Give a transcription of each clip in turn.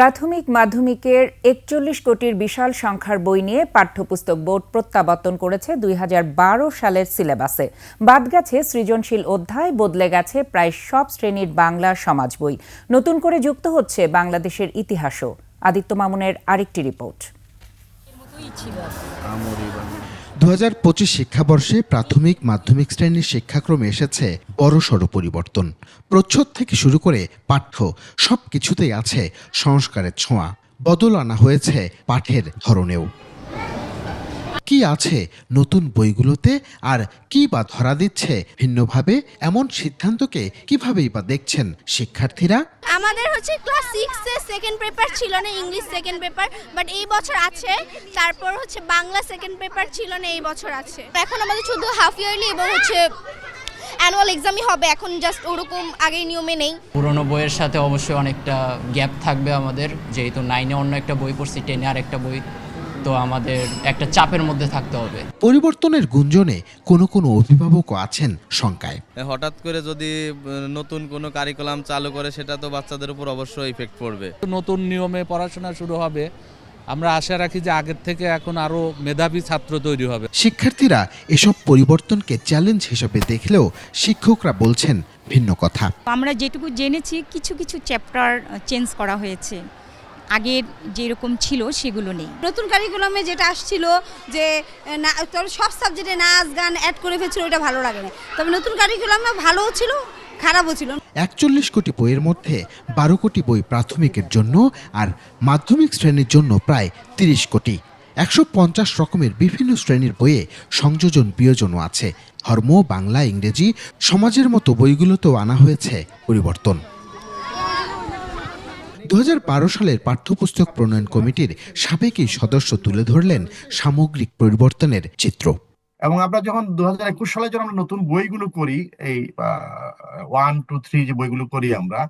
প্রাথমিক মাধ্যমিকের একচল্লিশ কোটির বিশাল সংখ্যার বই নিয়ে পাঠ্যপুস্তক বোর্ড প্রত্যাবর্তন করেছে দুই হাজার বারো সালের সিলেবাসে। বাদ গেছে সৃজনশীল অধ্যায় বদলে গেছে প্রায় সব শ্রেণির বাংলা সমাজ বই। নতুন করে যুক্ত হচ্ছে বাংলাদেশের ইতিহাসও। আদিত্য মামুনের আরেকটি রিপোর্ট। হাজার পঁচিশ শিক্ষাবর্ষে প্রাথমিক মাধ্যমিক শ্রেণির শিক্ষাক্রমে এসেছে বড়সড় পরিবর্তন। প্রচ্ছদ থেকে শুরু করে পাঠ্য সব কিছুতেই আছে সংস্কারের ছোঁয়া। বদল আনা হয়েছে পাঠের ধরনেও। কি আছে নতুন বইগুলোতে আর কি বা ধরা দিচ্ছে ভিন্নভাবে এমন সিদ্ধান্তকে কিভাবেই বা দেখছেন শিক্ষার্থীরা? আমাদের হচ্ছে ক্লাস সিক্সে সেকেন্ড পেপার ছিল না ইংলিশ সেকেন্ড পেপার বাট এই বছর আছে। তারপর হচ্ছে বাংলা সেকেন্ড পেপার ছিল না এই বছর আছে। এখন আমাদের শুধু হাফ ইয়ারলি এবং হচ্ছে অ্যানুয়াল এক্সামই হবে। এখন জাস্ট ওরকম আগের নিয়মে নেই। পুরনো বইয়ের সাথে অবশ্যই অনেকটা গ্যাপ থাকবে আমাদের। যেহেতু নাইনে অন্য একটা বই পড়ছি টেনে আর একটা বই তো আমাদের একটা চাপের মধ্যে থাকতে হবে। পরিবর্তনের গুঞ্জনে কোনো কোনো অভিভাবকও আছেন শঙ্কায়। হঠাৎ করে যদি নতুন কোনো কারিকুলাম চালু করে সেটা তো বাচ্চাদের উপর অবশ্যই ইফেক্ট পড়বে। নতুন নিয়মে পড়াশোনা শুরু হবে। আমরা আশা রাখি যে আগের থেকে এখন আরও মেধাবী ছাত্র তৈরি হবে। শিক্ষার্থীরা এসব পরিবর্তনকে চ্যালেঞ্জ হিসেবে দেখলেও শিক্ষকরা বলছেন ভিন্ন কথা। আমরা যেটুকু জেনেছি কিছু কিছু চ্যাপ্টার চেঞ্জ করা হয়েছে। আগের যেরকম ছিল সেগুলো নেই। নতুন কারিকুলামে যেটা আসছিল যে না সব সাবজেক্টে নাচ, গান অ্যাড করে ফেলছিল ওটা ভালো লাগে না। তবে নতুন কারিকুলামে ভালোও ছিল, খারাপও ছিল। একচল্লিশ কোটি বইয়ের মধ্যে বারো কোটি বই প্রাথমিকের জন্য আর মাধ্যমিক শ্রেণির জন্য প্রায় তিরিশ কোটি। একশো পঞ্চাশ রকমের বিভিন্ন শ্রেণির বইয়ে সংযোজন বিয়োজনও আছে। ধর্ম, বাংলা, ইংরেজি সমাজের মতো বইগুলোতেও আনা হয়েছে পরিবর্তন। দু হাজার বারো সালের পাঠ্যপুস্তক প্রণয়ন কমিটির সাবেক এই সদস্য তুলে ধরলেন সামগ্রিক পরিবর্তনের চিত্র। এবং আমরা যখন দু হাজার একুশ সালে যখন আমরা নতুন বইগুলো করি এই ওয়ান টু থ্রি যে বইগুলো করি আমরা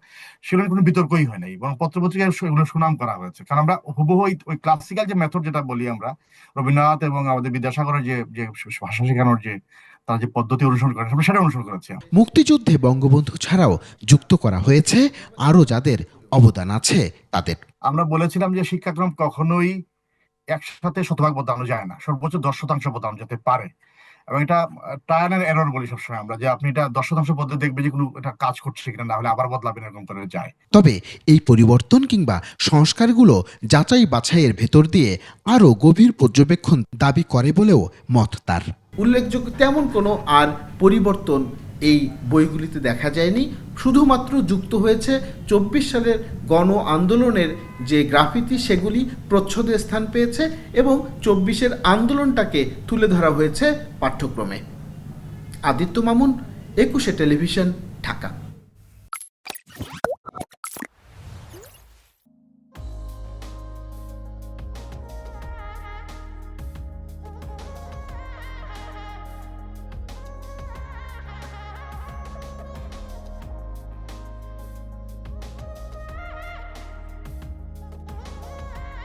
সেগুলো কোনো বিতর্কই হয় নাই। এবং পত্রপত্রিকায় এগুলো সুনাম করা হয়েছে। কারণ আমরা হুবহু ওই ওই ক্লাসিক্যাল যে মেথড যেটা বলি আমরা রবীন্দ্রনাথ এবং আমাদের বিদ্যাসাগরের যে যে ভাষা শেখানোর যে তারা যে পদ্ধতি অনুসরণ করে সেটা অনুসরণ করেছি মুক্তিযুদ্ধে বঙ্গবন্ধু ছাড়াও যুক্ত করা হয়েছে আরও যাদের অবদান আছে তাদের। আমরা বলেছিলাম যে শিক্ষাক্রম কখনোই একসাথে শতভাগ বদলানো যায় না সর্বোচ্চ দশ শতাংশ বদলানো যেতে পারে। এবং এটা ট্রায়াল এন্ড এরর বলি সবসময় আমরা যে আপনি এটা দশ শতাংশ বদলে দেখবে যে কোনো এটা কাজ করছে কিনা না হলে আবার বদলাবেন এরকম করে যায়। তবে এই পরিবর্তন কিংবা সংস্কারগুলো যাচাই বাছাইয়ের ভেতর দিয়ে আরও গভীর পর্যবেক্ষণ দাবি করে বলেও মত তার। উল্লেখযোগ্য তেমন কোনো আর পরিবর্তন এই বইগুলিতে দেখা যায়নি। শুধুমাত্র যুক্ত হয়েছে চব্বিশ সালের গণ আন্দোলনের যে গ্রাফিতি, সেগুলি প্রচ্ছদে স্থান পেয়েছে এবং চব্বিশের আন্দোলনটাকে তুলে ধরা হয়েছে পাঠ্যক্রমে। আদিত্য মামুন, একুশে টেলিভিশন, ঢাকা।